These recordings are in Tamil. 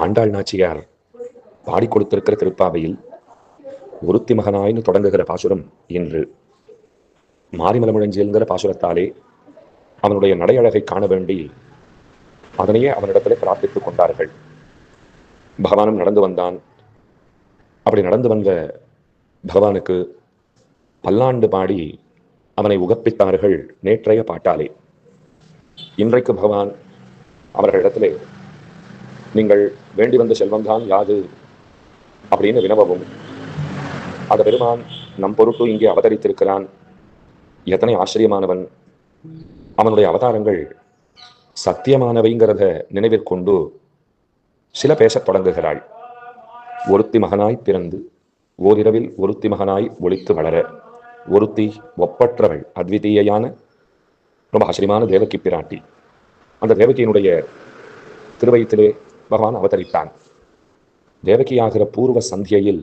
ஆண்டாள் நாச்சியார் பாடி கொடுத்திருக்கிற திருப்பாவையில் ஒருத்தி மகனாய்னு தொடங்குகிற பாசுரம் என்று மாரிமலமுழஞ்சியல்கிற பாசுரத்தாலே அவனுடைய நடையழகை காண வேண்டி அதனையே அவனிடத்திலே பிரார்த்தித்துக் கொண்டார்கள். பகவானும் நடந்து வந்தான். அப்படி நடந்து வந்த பகவானுக்கு பல்லாண்டு பாடி அவனை உகப்பித்தார்கள் நேற்றைய பாட்டாலே. இன்றைக்கு பகவான் அவர்களிடத்திலே நீங்கள் வேண்டி வந்த செல்வம்தான் யாது? அப்படின்னு வினவவும். அந்த பெருமான் நம் பொருட்டு இங்கே அவதரித்திருக்கிறான். எத்தனை ஆச்சரியமானவன். அவனுடைய அவதாரங்கள் சத்தியமானவைங்கிறத நினைவிற்கொண்டு சில பேசத் தொடங்குகிறாள். ஒருத்தி மகனாய் பிறந்து ஓரிரவில் ஒருத்தி மகனாய் ஒளித்து வளர ஒருத்தி ஒப்பற்றவள் அத்விதீயான ரொம்ப ஆச்சரியமான தேவகி பிராட்டி. அந்த தேவகியினுடைய திருவயத்திலே பகவான் அவதரித்தான். தேவகியாகிற பூர்வ சந்தியையில்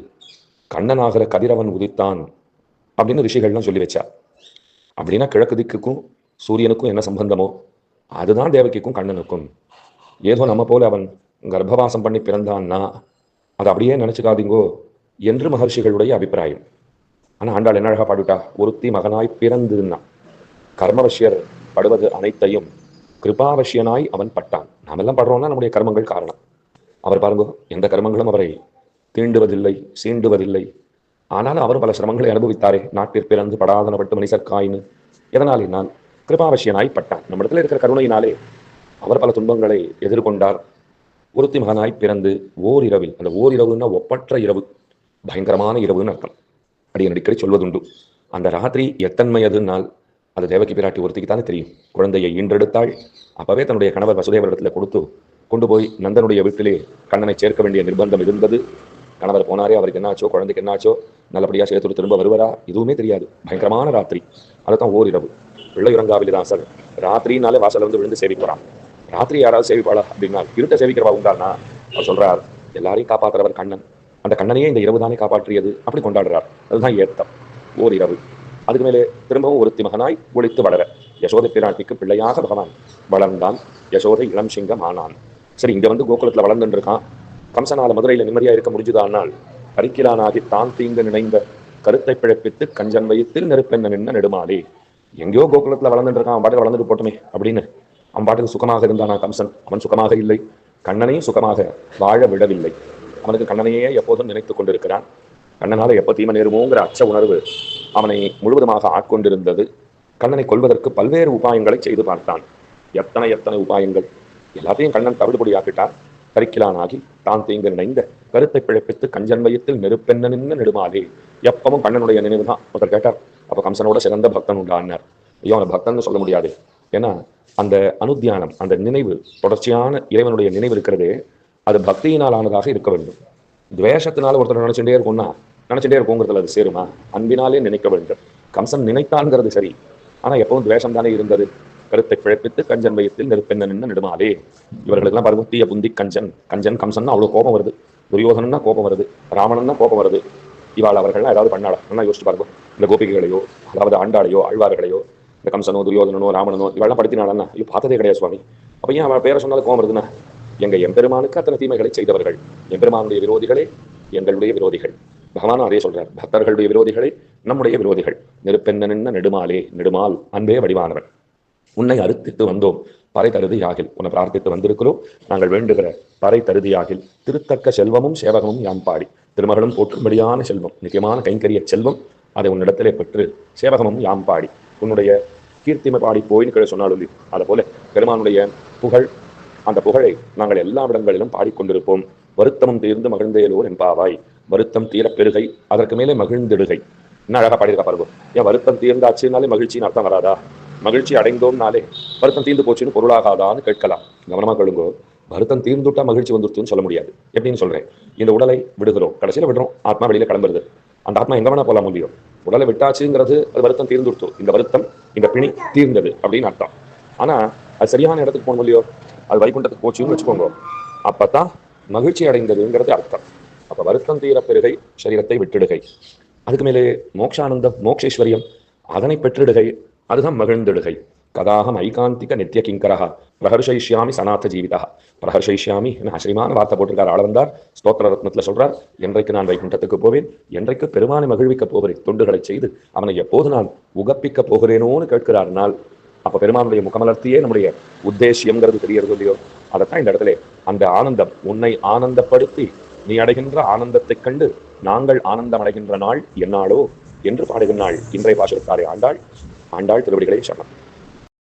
கண்ணனாகிற கதிரவன் உதித்தான் அப்படின்னு ரிஷிகள்லாம் சொல்லி வச்சா. அப்படின்னா கிழக்கு திக்குக்கும் சூரியனுக்கும் என்ன சம்பந்தமோ அதுதான் தேவகிக்கும் கண்ணனுக்கும். ஏதோ நம்ம போல அவன் கர்ப்பவாசம் பண்ணி பிறந்தான்னா அதை அப்படியே நினைச்சுக்காதீங்கோ என்று மகர்ஷிகளுடைய அபிப்பிராயம். ஆனால் ஆண்டாள் என்ன அழகா பாடுட்டா ஒருத்தி மகனாய் பிறந்துன்னா. கர்மவசியர் படுவது அனைத்தையும் கிருபாவசியனாய் அவன் பட்டான். நாமெல்லாம் படுறோம்னா நம்முடைய கர்மங்கள் காரணம். அவர் பாருங்க எந்த கர்மங்களும் அவரை தீண்டுவதில்லை சீண்டுவதில்லை. ஆனாலும் அவர் பல சிரமங்களை அனுபவித்தாரே. நாட்டில் பிறந்து படாதனப்பட்டு மனிதர்காயின்னு எதனால்? நான் கிருபாவசியனாய் பட்டான். நம்ம இடத்துல இருக்கிற கருணையினாலே அவர் பல துன்பங்களை எதிர்கொண்டார். ஒருத்தி மகனாய் பிறந்து ஓரிரவில் அந்த ஓரிரவுன்னா ஒப்பற்ற இரவு பயங்கரமான இரவுன்னு அர்த்தம். அடிக்கடி சொல்வதுண்டு. அந்த ராத்திரி எத்தன்மையதுனால் அது தேவகி பிராட்டி ஒருத்திக்கு தானே தெரியும். குழந்தையை ஈன்றெடுத்தாள். அப்பவே தன்னுடைய கணவர் வசுதேவரிடத்தில் கொடுத்து கொண்டு போய் நந்தனுடைய வீட்டிலே கண்ணனை சேர்க்க வேண்டிய நிர்பந்தம் இருந்தது. கணவர் போனாரே அவருக்கு என்னாச்சோ குழந்தைக்கு என்னாச்சோ நல்லபடியாக சேர்த்து திரும்ப வருவரா? இதுவுமே தெரியாது. பயங்கரமான ராத்திரி. அதுதான் ஓரிரவு. பிள்ளையுரங்காவில் தான் சார் ராத்திரினாலே வாசல்ல வந்து விழுந்து சேவிக்கிறான் ராத்திரி யாராவது சேவிப்பாளா? அப்படின்னா இருட்ட சேவிக்கிறவா உண்டானா? அவர் சொல்றார் எல்லாரையும் காப்பாற்றுறவர் கண்ணன். அந்த கண்ணனையே இந்த இரவு தானே காப்பாற்றியது? அப்படி கொண்டாடுறார். அதுதான் ஏத்தம். ஓரிரவு. அதுக்கு மேலே திரும்பவும் ஒருத்தி மகனாய் ஒழித்து வளர. யசோதை பிராட்டிக்கு பிள்ளையாக பகவான் வளர்ந்தான். யசோதை இளம் சிங்கம் ஆனான். சரி இங்க வந்து கோகுலத்துல வளர்ந்துட்டு இருக்கான் கம்சனால மதுரையில நிம்மதியா இருக்க முடிஞ்சுதானால் கரிக்கிலானாகி தான் தீங்கு நினைந்த கருத்தை பிழைப்பித்து கஞ்சன் வைத்து நெருப்பெண்ண நின்ன நெடுமாளே எங்கேயோ கோகுலத்துல வளர்ந்துட்டு இருக்கான் அவன் பாட்டுக்கு வளர்ந்துட்டு போட்டுமே அப்படின்னு அவன் பாட்டுக்கு சுகமாக இருந்தானா கம்சன்? அவன் சுகமாக இல்லை. கண்ணனையும் சுகமாக வாழ விடவில்லை. அவனுக்கு கண்ணனையே எப்போதும் நினைத்துக் கொண்டிருக்கிறான். கண்ணனால் எப்போ தீமை நேருமோங்கிற அச்ச உணர்வு அவனை முழுவதுமாக ஆட்கொண்டிருந்தது. கண்ணனை கொல்வதற்கு பல்வேறு உபாயங்களை செய்து பார்த்தான். எத்தனை எத்தனை உபாயங்கள்? எல்லாத்தையும் கண்ணன் தவிடுபடியாக்கிட்டார். கரிக்கிலானாகி தான் தீங்கு நினைந்த கருத்தை பிழைப்பித்து கஞ்சன் வயத்தில் நெருப்பெண்ண நின்று நெடுமாலே. எப்பவும் கண்ணனுடைய நினைவு தான் ஒருத்தர் கேட்டார் அப்போ கம்சனோட சிறந்த பக்தன் உண்டானார். ஐயோ அவனை பக்தன் சொல்ல முடியாது. ஏன்னா அந்த அனுத்தியானம் அந்த நினைவு தொடர்ச்சியான இறைவனுடைய நினைவு இருக்கிறதே அது பக்தியினால் ஆனதாக இருக்க வேண்டும். துவேஷத்தினால ஒருத்தர் நினைச்சுட்டே இருக்கும்னா நினச்சிட்டே இருக்கோங்கிறதுல அது சேருமா? அன்பினாலே நினைக்க வேண்டும். கம்சன் நினைத்தான்ங்கிறது சரி. ஆனா எப்பவும் துவேஷம் தானே இருந்தது? கருத்தை பிழைப்பித்து கஞ்சன் வயத்தில் நெருப்பெண்ண நின்று நெடுமாலே. இவர்களுக்கெல்லாம் பாருங்க தீய புந்தி கஞ்சன். கஞ்சன் கம்சன் அவ்வளவு கோபம் வருது. துரியோதனன்னா கோபம் வருது. ராவணன்னா கோபம் வருது. இவாள் அவர்கள்லாம் ஏதாவது பண்ணாடா நல்லா யோசிச்சு பாருங்க. இந்த கோபிகைகளையோ அதாவது ஆண்டாளையோ ஆழ்வார்களையோ இந்த கம்சனோ துரியோதனோ ராமனோ இவெல்லாம் படுத்தினாடா ஐயோ பார்த்ததே கிடையாது சுவாமி. அப்ப ஏன் அவன் பேரை சொன்னாலும் கோபம் வருதுன்னா? எங்க எம்பெருமானுக்கு அத்தனை தீமைகளை செய்தவர்கள். எம்பெருமானுடைய விரோதிகளே எங்களுடைய விரோதிகள். பகவானும் அதே சொல்றார் பக்தர்களுடைய விரோதிகளே நம்முடைய விரோதிகள். நெருப்பென்ன நின்ன நெடுமாலே நெடுமால் அன்பே வடிவானவன். உன்னை அறுத்திட்டு வந்தோம் பறை தருதி யாகில் உன்னை பிரார்த்தித்து வந்திருக்கிறோம் நாங்கள் வேண்டுகிற பறை தருதியாகில். திருத்தக்க செல்வமும் சேவகமும் யாம் பாடி. திருமகளும் போற்றும்படியான செல்வம் நிச்சயமான கைங்கரிய செல்வம் அதை உன்னிடத்திலே பெற்று சேவகமும் யாம் பாடி. உன்னுடைய கீர்த்திமை பாடி போயின்னு கீழே சொன்னாலும் அதை போல பெருமானுடைய புகழ் அந்த புகழை நாங்கள் எல்லா இடங்களிலும் பாடிக்கொண்டிருப்போம் வருத்தமும் தீர்ந்து மகிழ்ந்தேலோர் என்பாவாய். வருத்தம் தீரப்பெருகை அதற்கு மேலே மகிழ்ந்திடுகை. என்ன அழகாக பாடியிருக்கா பாருங்க. ஏன் வருத்தம் தீர்ந்தாச்சுனாலே மகிழ்ச்சின்னு அர்த்தம் வராதா? மகிழ்ச்சி அடைந்தோம்னாலே வருத்தம் தீர்ந்து போச்சுன்னு பொருளாகாதான்னு கேட்கலாம். கவனமாக கேளுங்கோ. வருத்தம் தீர்ந்துட்டா மகிழ்ச்சி வந்துருச்சுன்னு சொல்ல முடியாது. எப்படின்னு சொல்றேன். இந்த உடலை விடுகிறோம். கடைசியில விடுறோம். ஆத்மா வெளியில கிளம்புறது. அந்த ஆத்மா எங்க வேணா போகலாம் முடியும். உடலை விட்டாச்சுங்கிறது அது வருத்தம் தீர்ந்துடுத்து. இந்த வருத்தம் இந்த பிணி தீர்ந்தது அப்படின்னு அர்த்தம். ஆனா அது சரியான இடத்துக்கு போகணும் இல்லையோ? அது வைகுண்டத்துக்கு போச்சுன்னு வச்சுக்கோங்க. அப்பதான் மகிழ்ச்சி அடைந்ததுங்கிறது அர்த்தம். அப்ப வருத்தம் தீர பெருகை சரீரத்தை விட்டுடுகை. அதுக்கு மேலே மோக்ஷானந்தம் மோக்ஷேஸ்வரியம் அதனை பெற்றிடுகை அதுதான் மகிழ்ந்திடுகை. கதாகம் ஐகாந்திக நித்திய கிங்கரஹா பிரஹர்ஷயிஷ்யாமி சனாத்த ஜீவிதா. பிரஹர்ஷயிஷ்யாமி என்ன அசிரிமான வார்த்தை போட்டிருக்கார் ஆள வந்தார் ஸ்தோத்திர ரத்னத்தில் சொல்றார் என்றைக்கு நான் வைகுண்டத்துக்கு போவேன் என்றைக்கு பெருமானை மகிழ்விக்க போகிறேன் தொண்டுகளை செய்து அவனை எப்போது நான் உகப்பிக்க போகிறேனோன்னு கேட்கிறார்னால் அப்ப பெருமானுடைய முகமலர்த்தியே நம்முடைய உத்தேசியம்ங்கிறது தெரியறது இல்லையோ? அதைத்தான் இந்த இடத்துல அந்த ஆனந்தம் உன்னை ஆனந்தப்படுத்தி நீ அடைகின்ற ஆனந்தத்தைக் கண்டு நாங்கள் ஆனந்தம் அடைகின்ற நாள் என்னாளோ என்று பாடுகின்றாள். இன்றைய பாசுரத்தாரை ஆண்டாள் ஆண்டாள் திருவடிகளை சரணம்